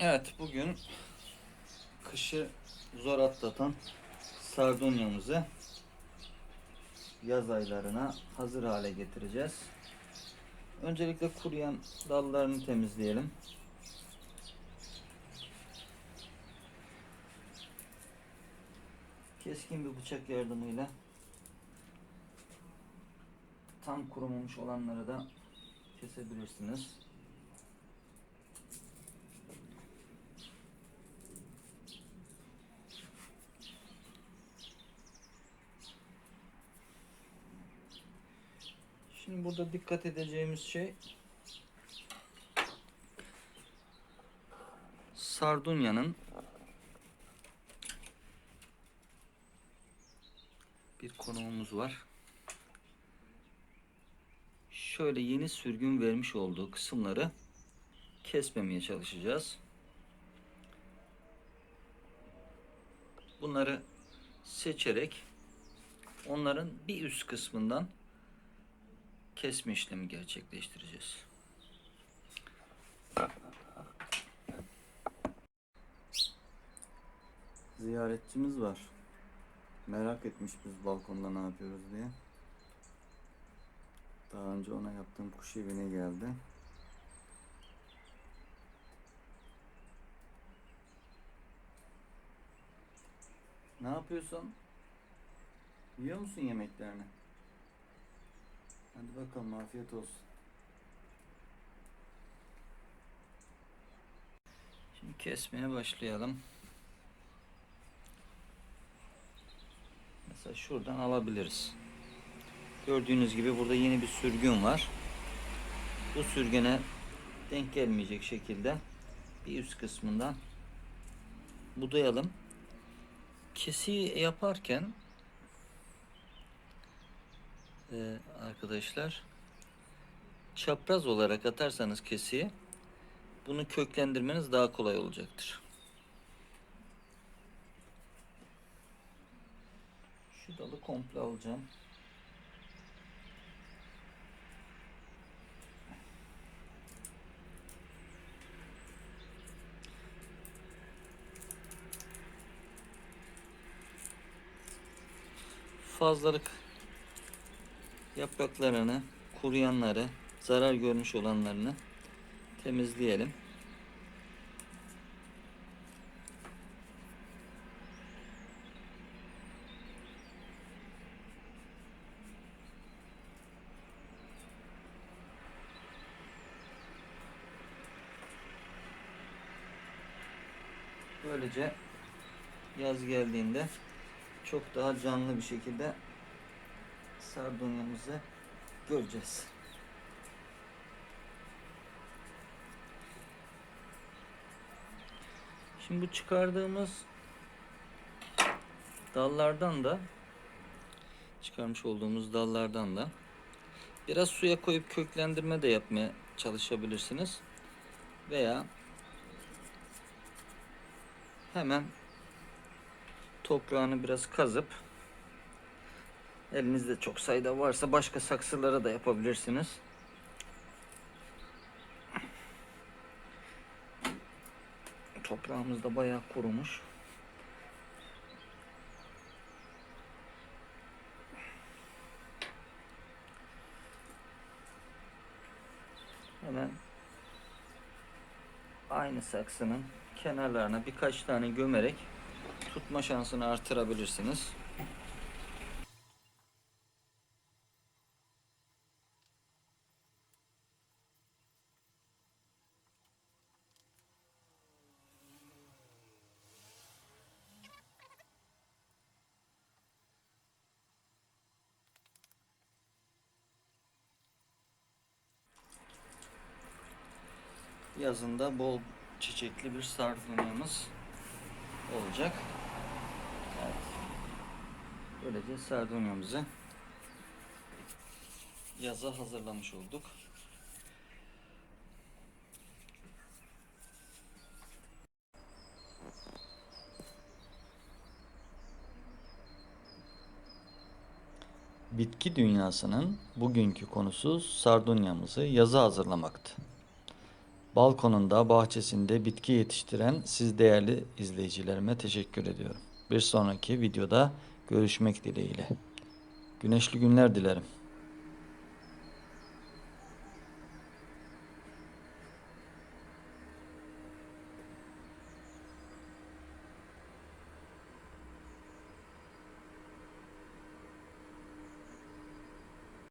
Evet bugün kışı zor atlatan sardunyamızı yaz aylarına hazır hale getireceğiz. Öncelikle kuruyan dallarını temizleyelim. Keskin bir bıçak yardımıyla tam kurumamış olanları da kesebilirsiniz. Burada dikkat edeceğimiz şey Sardunya'nın bir konumumuz var. Şöyle yeni sürgün vermiş olduğu kısımları kesmemeye çalışacağız. Bunları seçerek onların bir üst kısmından kesme işlemi gerçekleştireceğiz. Ziyaretçimiz var. Merak etmiş biz balkonda ne yapıyoruz diye. Daha önce ona yaptığım kuş evine geldi. Ne yapıyorsun? Yiyor musun yemeklerini? Bakalım afiyet olsun. Şimdi kesmeye başlayalım. Mesela şuradan alabiliriz. Gördüğünüz gibi burada yeni bir sürgün var. Bu sürgüne denk gelmeyecek şekilde bir üst kısmından budayalım. Kesi yaparken e, arkadaşlar çapraz olarak atarsanız kesiyi bunu köklendirmeniz daha kolay olacaktır. Şu dalı komple alacağım. Fazlalık yapraklarını, kuruyanları, zarar görmüş olanlarını temizleyelim. Böylece yaz geldiğinde çok daha canlı bir şekilde sardunyamızı göreceğiz. Şimdi bu çıkardığımız dallardan da çıkarmış olduğumuz dallardan da biraz suya koyup köklendirme de yapmaya çalışabilirsiniz. Veya hemen toprağını biraz kazıp elinizde çok sayıda varsa başka saksılara da yapabilirsiniz. Toprağımız da bayağı kurumuş. Hemen aynı saksının kenarlarına birkaç tane gömerek tutma şansını artırabilirsiniz. Yazında bol çiçekli bir sardunyamız olacak. Evet. Böylece sardunyamızı yaza hazırlamış olduk. Bitki dünyasının bugünkü konusu sardunyamızı yaza hazırlamaktı. Balkonunda, bahçesinde bitki yetiştiren siz değerli izleyicilerime teşekkür ediyorum. Bir sonraki videoda görüşmek dileğiyle. Güneşli günler dilerim.